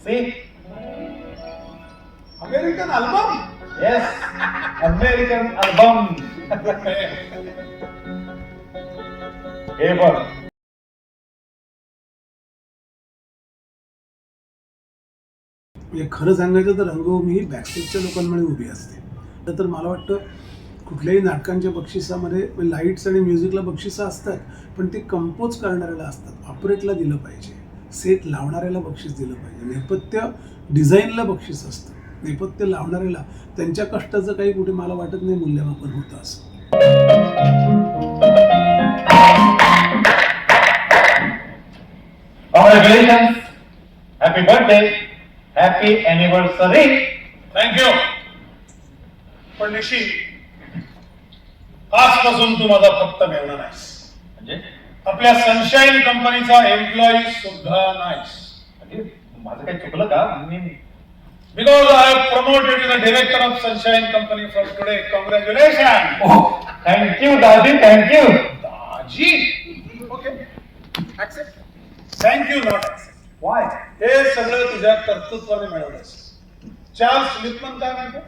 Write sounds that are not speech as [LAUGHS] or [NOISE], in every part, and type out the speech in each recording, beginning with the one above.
See American album? Yes, American album. [LAUGHS] हे बघ म्हणजे खरं सांगायचं तर रंगभूमी ही बॅकस्टेजच्या लोकांमुळे उभी असते तर- तर मला वाटतं कुठल्याही नाटकांच्या बक्षिसामध्ये म्हणजे लाईट्स आणि म्युझिकला बक्षिसं असतात पण ते कंपोज करणाऱ्याला असतात ऑपरेटला दिलं पाहिजे सेट लावणाऱ्याला बक्षीस दिलं पाहिजे. नेपथ्य डिझाईनला बक्षीस असतं. नेपथ्य लावणाऱ्याला त्यांच्या कष्टाचं काही कुठे मला वाटत नाही मूल्यमापन होतं असं. Happy birthday happy anniversary thank you पण निशी आजपासून तू माझा फक्त मेवणा नाहीस. म्हणजे? आपल्या सनशाईन कंपनीचा एम्प्लॉई सुद्धा म्हणजे माझं काही चुकलं का? मी because I have promoted the director of Sunshine company from today congratulation thank you Dadi thank you Daji okay thank you not accept why हे सगळं तुझ्या कर्तृत्वाने मिळवलंस चार्ल्स लिपमन काय म्हणतो?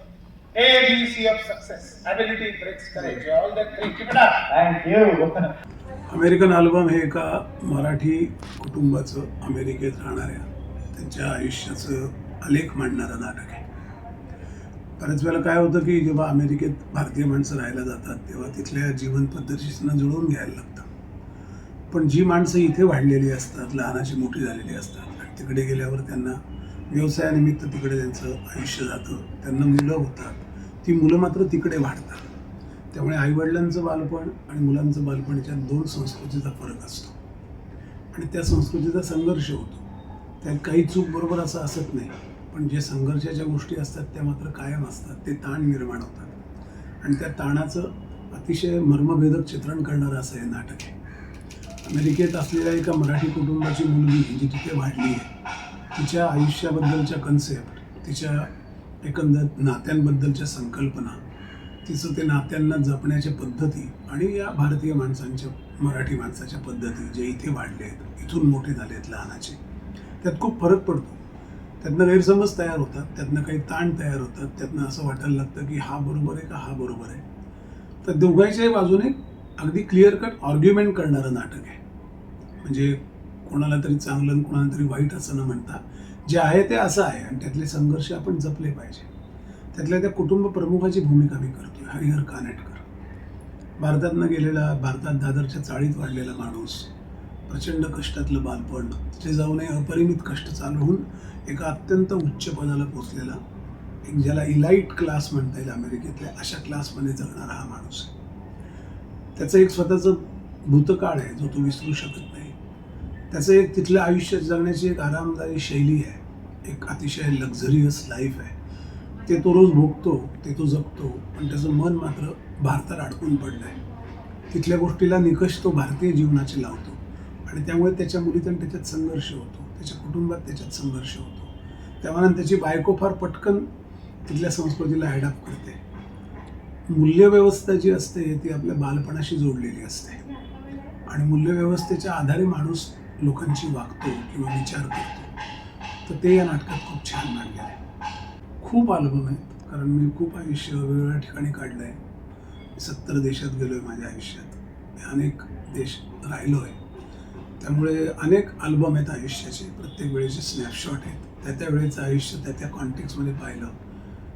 A B C of success ability breaks courage all the three keep it up thank you American album हे एका मराठी कुटुंबाचं अमेरिकेत राहणाऱ्या त्यांच्या आयुष्याचं आलेख मांडणारं नाटक आहे. बऱ्याच वेळेला काय होतं की जेव्हा अमेरिकेत भारतीय माणसं राहायला जातात तेव्हा तिथल्या जीवन पद्धतीशी त्यांना जुळवून घ्यायला लागतं. पण जी माणसं इथे वाढलेली असतात लहानाची मोठी झालेली असतात आणि तिकडे गेल्यावर त्यांना व्यवसायानिमित्त तिकडे त्यांचं आयुष्य जातं. त्यांना मुलं होतात. ती मुलं मात्र तिकडे वाढतात. त्यामुळे आईवडिलांचं बालपण आणि मुलांचं बालपण याच्यात दोन संस्कृतीचा फरक असतो. आणि त्या संस्कृतीचा संघर्ष होतो. त्यात काही चूक बरोबर असं असत नाही. पण जे संघर्षाच्या गोष्टी असतात त्या मात्र कायम असतात. ते ताण निर्माण होतात. आणि त्या ताणाचं अतिशय मर्मभेदक चित्रण करणारं असं हे नाटक आहे. अमेरिकेत असलेल्या एका मराठी कुटुंबाची मुलगी जी तिथे वाढली आहे तिच्या आयुष्याबद्दलच्या कन्सेप्ट तिच्या एकंदर नात्यांबद्दलच्या संकल्पना तिचं ते नात्यांना जपण्याच्या पद्धती आणि या भारतीय माणसांच्या मराठी माणसाच्या पद्धती जे इथे वाढले आहेत इथून मोठे झाले आहेत लहानाचे. त्यात खूप फरक पडतो. त्यातनं गैरसमज तयार होतात त्यातनं काही ताण तयार होतात त्यातनं असं वाटायला लागतं की हा बरोबर आहे का हा बरोबर आहे. तर दोघांच्याही बाजूने अगदी क्लिअर कट आर्ग्युमेंट करणारं नाटक आहे. म्हणजे कोणाला तरी चांगलं आणि कोणाला तरी वाईट असं न म्हणता जे आहे ते असं आहे आणि त्यातले संघर्ष आपण जपले पाहिजे. त्यातल्या त्या कुटुंब प्रमुखाची भूमिका मी करतोय. हरिहर कानेटकर. भारतातनं गेलेला भारतात दादरच्या चाळीत वाढलेला माणूस प्रचंड कष्टातलं बालपण तिथे जाऊनही अपरिमित कष्ट चालू होऊन एका अत्यंत उच्च पदाला पोचलेला एक ज्याला इलाईट क्लास म्हणता येईल अमेरिकेतल्या अशा क्लासमध्ये जगणारा हा माणूस आहे. त्याचं एक स्वतःचं भूतकाळ आहे जो तो विसरू शकत नाही. त्याचं एक तिथलं आयुष्य जगण्याची एक आरामदायी शैली आहे. एक अतिशय लक्झरियस लाईफ आहे. ते तो रोज भोगतो ते तो जगतो पण त्याचं मन मात्र भारतात अडकून पडलं आहे तिथल्या गोष्टीला निकष तो भारतीय जीवनाचे लावतो. आणि त्यामुळे त्याच्या मुलीत आणि त्याच्यात संघर्ष होतो. त्याच्या कुटुंबात त्याच्यात संघर्ष होतो. त्यामुळे त्याची बायको फार पटकन तिथल्या संस्कृतीला हॅडअप करते. मूल्यव्यवस्था जी असते ती आपल्या बालपणाशी जोडलेली असते. आणि मूल्यव्यवस्थेच्या आधारे माणूस लोकांशी वागतो किंवा विचार करतो. तर ते या नाटकात खूप छान मांडले आहे. खूप अनुभव आहेत कारण मी खूप आयुष्य वेगवेगळ्या ठिकाणी काढलं आहे सत्तर देशात गेलो आहे माझ्या आयुष्यात. मी अनेक देश राहिलो आहे त्यामुळे अनेक अल्बम आहेत आयुष्याचे. प्रत्येक वेळेचे स्नॅपशॉट आहेत. त्या त्या वेळेचं आयुष्य त्या त्या कॉन्टेक्समध्ये पाहिलं.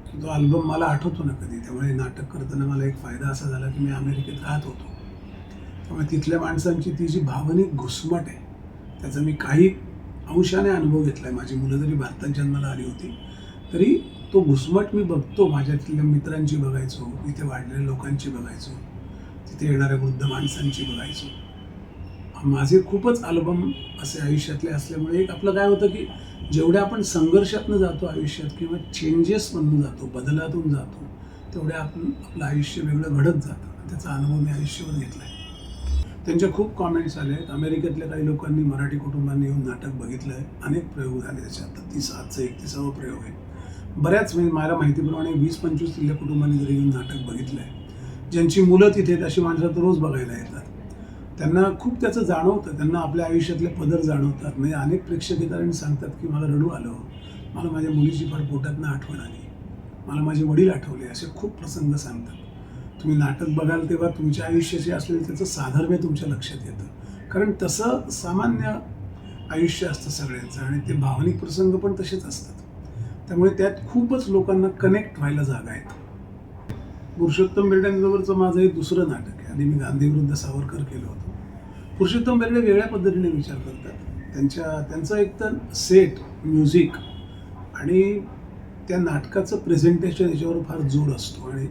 की तो अल्बम मला आठवतो ना कधी? त्यामुळे नाटक करताना मला एक फायदा असा झाला की मी अमेरिकेत राहत होतो. त्यामुळे तिथल्या माणसांची ती जी भावनिक घुसमट आहे त्याचा मी काही अंशाने अनुभव घेतला आहे माझी मुलं जरी भारतात जन्माला आली होती तरी तो घुसमट मी बघतो. माझ्या तिथल्या मित्रांची बघायचो इथे वाढलेल्या लोकांची बघायचो तिथे येणाऱ्या वृद्ध माणसांची बघायचो. माझे खूपच अल्बम असे आयुष्यातले असल्यामुळे एक आपलं काय होतं की जेवढ्या आपण संघर्षातनं जातो आयुष्यात किंवा चेंजेसमधून जातो बदलातून जातो तेवढ्या आपण आपलं आयुष्य वेगळं घडत जातं. त्याचा अनुभव मी आयुष्यावर घेतला आहे त्यांच्या खूप कॉमेंट्स आले आहेत. अमेरिकेतल्या काही लोकांनी मराठी कुटुंबांनी येऊन नाटक बघितलं आहे अनेक प्रयोग झाले त्याच्यात आता तीस आजचा एकतीसावा प्रयोग आहे. बऱ्याच म्हणजे मला माहितीप्रमाणे वीस पंचवीस तिथल्या कुटुंबांनी जरी येऊन नाटक बघितलं आहे ज्यांची मुलं तिथे आहेत अशी माणसं तर रोज बघायला येतात. त्यांना खूप त्याचं जाणवतं. त्यांना आपल्या आयुष्यातले पदर जाणवतात. म्हणजे अनेक प्रेक्षक येतात आणि सांगतात की मला रडू आलं हो. मला माझ्या मुलीची फार पोटातनं आठवण आली. मला माझे वडील आठवले. असे खूप प्रसंग सांगतात. तुम्ही नाटक बघाल तेव्हा तुमच्या आयुष्याशी असलेलं त्याचं साधर्म्य तुमच्या लक्षात येतं. कारण तसं सामान्य आयुष्य असतं सगळ्यांचं आणि ते भावनिक प्रसंग पण तसेच असतात. त्यामुळे त्यात खूपच लोकांना कनेक्ट व्हायला जागा आहेत पुरुषोत्तम बेर्ड्यांबरोबरचं माझं हे दुसरं नाटक आहे आणि मी गांधी विरुद्ध सावरकर केलं होतं. पुरुषोत्तम बेर्डे वेगळ्या पद्धतीने विचार करतात. त्यांच्या त्यांचं एक तर सेट म्युझिक आणि त्या नाटकाचं प्रेझेंटेशन याच्यावर फार जोर असतो आणि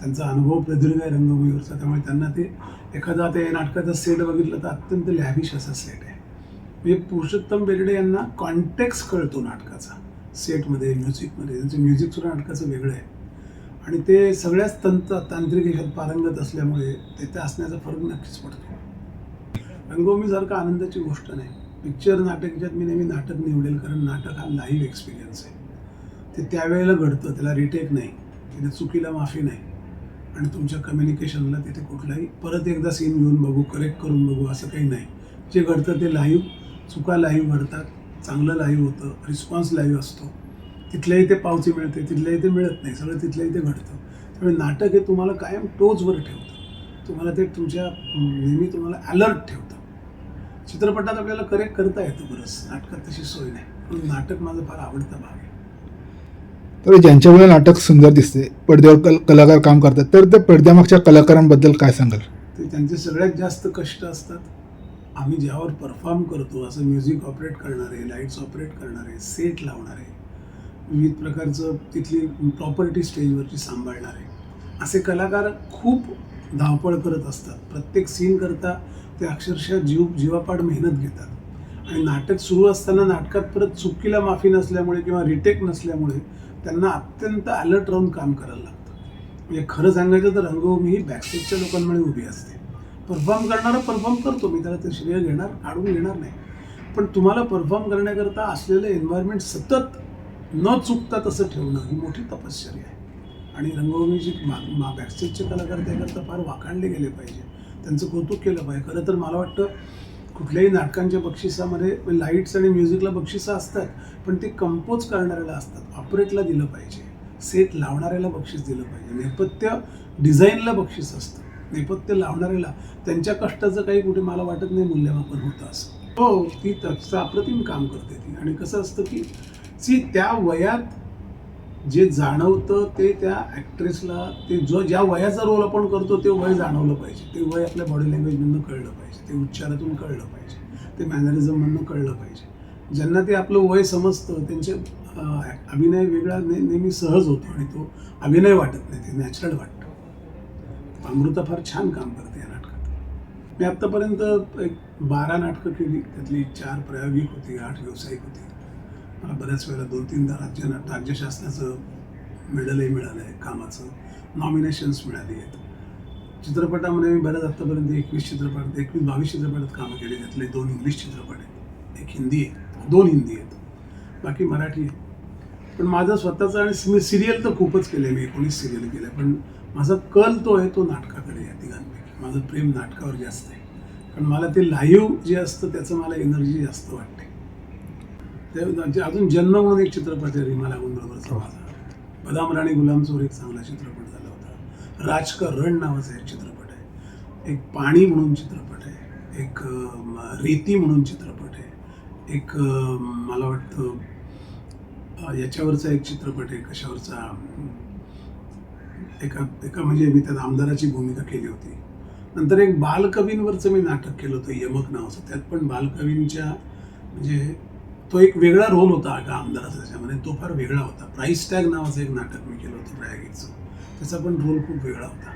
त्यांचा अनुभव प्रदीर्घ आहे रंगभूमीवरचा. त्यामुळे त्यांना ते एखादा ते नाटकाचा सेट बघितलं तर अत्यंत लॅविश असा सेट आहे. म्हणजे पुरुषोत्तम बेर्डे यांना कॉन्टेक्स कळतो नाटकाचा. सेटमध्ये म्युझिकमध्ये त्यांचं म्युझिकसुद्धा नाटकाचं वेगळं आहे. आणि ते सगळ्याच तंत्र तांत्रिक ह्याच्यात पारंगत असल्यामुळे तेथे असण्याचा फरक नक्कीच पडतो. रंगभूमीसारखं आनंदाची गोष्ट नाही. पिक्चर नाटक याच्यात मी नेहमी नाटक निवडेल कारण नाटक हा लाईव्ह एक्सपिरियन्स आहे. ते त्यावेळेला घडतं. त्याला रिटेक नाही. तिथे चुकीला माफी नाही. आणि तुमच्या कम्युनिकेशनला तिथे कुठलाही परत एकदा सीन घेऊन बघू करेक्ट करून बघू असं काही नाही. जे घडतं ते लाईव्ह चुका लाईव्ह घडतात चांगलं लाईव्ह होतं रिस्पॉन्स लाईव्ह असतो. तिथल्याही ते पावती मिळते तिथल्याही ते मिळत नाही सगळं तिथल्याही ते घडतं. त्यामुळे नाटक हे तुम्हाला कायम टोचवर ठेवतं. तुम्हाला ते तुमच्या नेहमी तुम्हाला अलर्ट ठेवतं. चित्रपटात आपल्याला करेक्ट करता येतं बरंच. नाटकात तशी सोय नाही. म्हणून नाटक माझं फार आवडता भाग आहे. तर ज्यांच्यामुळे नाटक सुंदर दिसते पडद्यावर कल कलाकार काम करतात तर त्या पडद्यामागच्या कलाकारांबद्दल काय सांगाल? ते त्यांचे सगळ्यात जास्त कष्ट असतात. आम्ही ज्यावर परफॉर्म करतो असं म्युझिक ऑपरेट करणारे लाईट्स ऑपरेट करणारे सेट लावणारे विविध प्रकारचं तिथली प्रॉपर्टी स्टेजवरची सांभाळणारे असे कलाकार खूप धावपळ करत असतात. प्रत्येक सीन करता ते अक्षरशः जीव जीवापाड मेहनत घेतात. आणि नाटक सुरू असताना नाटकात परत चुकीला माफी नसल्यामुळे किंवा रिटेक नसल्यामुळे त्यांना अत्यंत अलर्ट राहून काम करायला लागतं. म्हणजे खरं सांगायचं तर रंगभूमी ही बॅकस्टेजच्या लोकांमुळे उभी असते. परफॉर्म करणारा परफॉर्म करतो. मी त्याला ते श्रेय घेणार काढून घेणार नाही. पण तुम्हाला परफॉर्म करण्याकरता असलेलं एन्व्हायरमेंट सतत न चुकता तसं ठेवणं ही मोठी तपश्चर्या आहे. आणि रंगभूमीची मा मा बॅकस्टेजचे कलाकार त्याकरता फार वाखाणले गेले पाहिजे. त्यांचं कौतुक केलं पाहिजे. खरं तर मला वाटतं कुठल्याही नाटकांच्या बक्षिसामध्ये म्हणजे लाईट्स आणि म्युझिकला बक्षिसं असतात पण ते कंपोज करणाऱ्याला असतात. ऑपरेटला दिलं पाहिजे. सेट लावणाऱ्याला बक्षीस दिलं पाहिजे. नेपथ्य डिझाईनला बक्षीस असतं. नेपथ्य लावणाऱ्याला त्यांच्या कष्टाचं काही कुठे मला वाटत नाही मूल्यमापन होतं असं. हो ती तसं अप्रतिम काम करते ती. आणि कसं असतं की सी त्या वयात जे जाणवतं ते त्या ॲक्ट्रेसला ते जो ज्या वयाचा रोल आपण करतो ते वय जाणवलं पाहिजे. ते वय आपल्या बॉडी लँग्वेजमधून कळलं पाहिजे. ते उच्चारातून कळलं पाहिजे. ते मॅनरिझममधनं कळलं पाहिजे. ज्यांना ते आपलं वय समजतं त्यांचे अभिनय वेगळा ने नेहमी सहज होतो आणि तो अभिनय वाटत नाही ते नॅचरल वाटतं. अमृता फार छान काम करते या नाटकात. मी आत्तापर्यंत एक बारा नाटकं केली. त्यातली चार प्रायोगिक होती आठ व्यावसायिक होती. मला बऱ्याच वेळेला दोन तीनदा राज्य राज्य शासनाचं मेडलही मिळालं आहे कामाचं. नॉमिनेशन्स मिळाली आहेत. चित्रपटामध्ये मी बऱ्याच आत्तापर्यंत एकवीस चित्रपट एकवीस बावीस चित्रपटात कामं केली. त्यातले दोन इंग्लिश चित्रपट आहेत. एक हिंदी आहे. दोन हिंदी आहेत. बाकी मराठी आहे. पण माझं स्वतःचं आणि मी सिरियल तर खूपच केले मी एकोणीस सिरियल केल्या. पण माझा कल तो आहे तो नाटकाकडे या तिघांपैकी. माझं प्रेम नाटकावर जास्त आहे. कारण मला ते लाईव्ह जे असतं त्याचं मला एनर्जी जास्त वाटते. ते म्हणजे अजून जन्म म्हणून एक चित्रपट आहे रीमा लागून बरोबरचा माझा. बदाम राणी गुलाम चोर एक चांगला चित्रपट झाला. राजकारण नावाचा एक चित्रपट आहे. एक पाणी म्हणून चित्रपट आहे. एक रेती म्हणून चित्रपट आहे. एक मला वाटतं याच्यावरचा एक चित्रपट आहे कशावरचा एका एका म्हणजे मी त्यात आमदाराची भूमिका केली होती. नंतर एक बालकवींवरचं मी नाटक केलं होतं यमक नावाचं. त्यात पण बालकवींच्या म्हणजे तो एक वेगळा रोल होता आमदाराचा त्याच्यामध्ये तो फार वेगळा होता. प्राईस टॅग नावाचं एक नाटक मी केलं होतं प्रयागीचं. त्याचा पण रोल खूप वेगळा होता.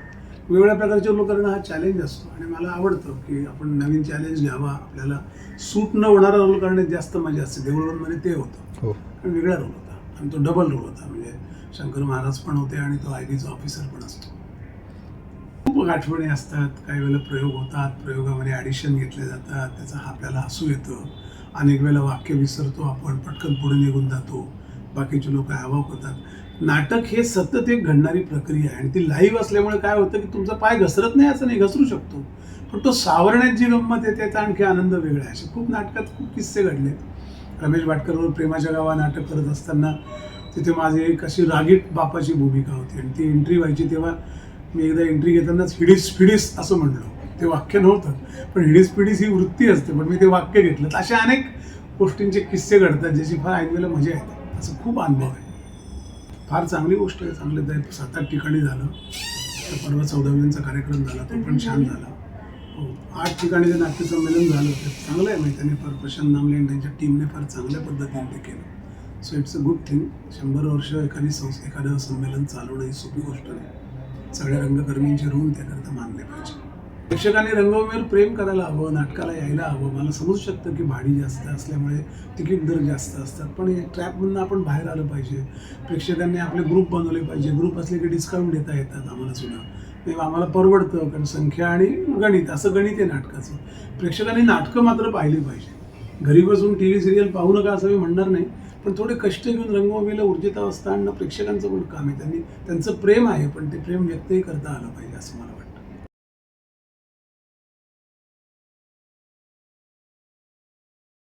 वेगवेगळ्या प्रकारचे रोल करणं हा चॅलेंज असतो. आणि मला आवडतं की आपण नवीन चॅलेंज घ्यावा. आपल्याला सूट न होणारा रोल करण्यात जास्त मजा असते. देऊळवनमध्ये ते होतं. हो. पण वेगळा रोल होता. आणि तो डबल रोल होता. म्हणजे शंकर महाराज पण होते आणि तो आय बीचा ऑफिसर पण असतो. खूप आठवणी असतात. काही वेळेला प्रयोग होतात. प्रयोगामध्ये ॲडिशन घेतले जातात. त्याचा आपल्याला हसू येतं. अनेक वेळेला वाक्य विसरतो आपण. पटकन पुढे निघून जातो. बाकीचे लोक अवाक होतात. नाटक हे सतत एक घडणारी प्रक्रिया आहे. आणि ती लाईव्ह असल्यामुळे काय होतं की तुमचा पाय घसरत नाही असं नाही घसरू शकतो. पण तो सावरण्यात जी गंमत आहे त्याचा आणखी आनंद वेगळा आहे. असे खूप नाटकात खूप किस्से घडलेत. रमेश भाटकरवर प्रेमाच्या गावा नाटक करत असताना तिथे माझी एक अशी रागीट बापाची भूमिका होती. आणि ती एंट्री व्हायची तेव्हा मी एकदा एंट्री घेतानाच हिडीस फिडीस असं म्हणलो. ते वाक्य नव्हतं पण हिडीस पिडीस ही वृत्ती असते. पण मी ते वाक्य घेतलं. तर अशा अनेक गोष्टींचे किस्से घडतात ज्याची फार ऐकलेलं मजा येते. असं खूप अनुभव आहे. फार चांगली गोष्ट आहे. चांगलं ते सात आठ ठिकाणी झालं. तर परवा चौदाव्यांचा कार्यक्रम झाला. तो पण छान झाला. हो. आठ ठिकाणी जे नाट्यसंमेलन झालं ते चांगलं आहे. म्हणजे त्यांनी फार प्रशांत नामले आणि त्यांच्या टीमने फार चांगल्या पद्धतीने ते केलं. So it's a good thing शंभर वर्ष एखादी संस एखादं संमेलन चालवणं ही सोपी गोष्ट नाही. सगळ्या रंगकर्मींचे ऋण त्याकरता मानले पाहिजे. प्रेक्षकांनी रंगभूमीवर प्रेम करायला हवं नाटकाला यायला हवं. मला समजू शकतं की भाडी जास्त असल्यामुळे तिकीट दर जास्त असतात. पण या ट्रॅपमधून आपण बाहेर आलं पाहिजे. प्रेक्षकांनी आपले ग्रुप बनवले पाहिजे. ग्रुप असले की डिस्काउंट देता येतात आम्हाला सुद्धा. नाही आम्हाला परवडतं कारण संख्या आणि गणित असं गणित आहे नाटकाचं. प्रेक्षकांनी नाटकं मात्र पाहिली पाहिजे. घरी बसून टी व्ही सिरियल पाहू नका असं मी म्हणणार नाही. पण थोडे कष्ट घेऊन रंगभूमीला असता आणणं प्रेक्षकांचं पण काम आहे. त्यांनी त्यांचं प्रेम आहे पण ते प्रेम व्यक्तही करता आलं पाहिजे असं मला वाटतं.